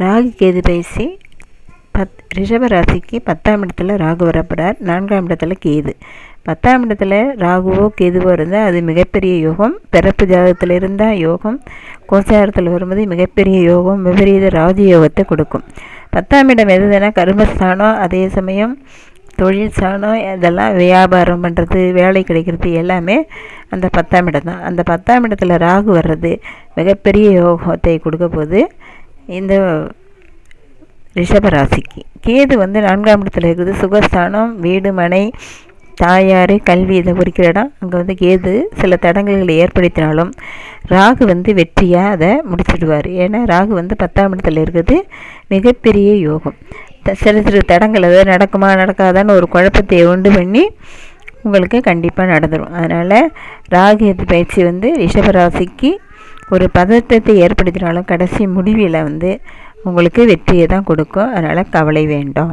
ராகு கேது பயிற்சி பத் ரிஷப ராசிக்கு பத்தாம் இடத்துல ராகு வரப்படுறார் நான்காம் இடத்துல கேது. பத்தாம் இடத்துல ராகுவோ கேதுவோ இருந்தால் அது மிகப்பெரிய யோகம். பிறப்பு ஜாதகத்தில் இருந்தால் யோகம். கோச்சாரத்தில் வரும்போது மிகப்பெரிய யோகம். விபரீத ராஜ யோகத்தை கொடுக்கும். பத்தாம் இடம் எதுனா கர்மஸ்தானம் அதே சமயம் தொழில் சாணம் இதெல்லாம் வியாபாரம் பண்ணுறது வேலை கிடைக்கிறது எல்லாமே அந்த பத்தாம் இடம் தான். அந்த பத்தாம் இடத்துல ராகு வர்றது மிகப்பெரிய யோகத்தை கொடுக்க போது இந்த ரிஷபராசிக்கு. கேது வந்து நான்காம் இடத்துல இருக்குது. சுகஸ்தானம் வீடு மனை தாயார் கல்வி இதை குறிக்கிற இடம் அங்கே வந்து கேது சில தடங்கல்களை ஏற்படுத்தினாலும் ராகு வந்து வெற்றியாக அதை முடிச்சிடுவார். ஏன்னா ராகு வந்து பத்தாம் இடத்துல இருக்குது. மிகப்பெரிய யோகம். சிறு சிறு தடங்கள் அதாவது நடக்குமா நடக்காதான்னு ஒரு குழப்பத்தை உண்டு பண்ணி உங்களுக்கு கண்டிப்பாக நடந்துடும் அதனால் ராகு எது பயிற்சி வந்து ரிஷபராசிக்கு ஒரு பதற்றத்தை ஏற்படுத்தினாலும் கடைசி முடிவில் வந்து உங்களுக்கு வெற்றியை தான் கொடுக்கும். அதனால் கவலை வேண்டாம்.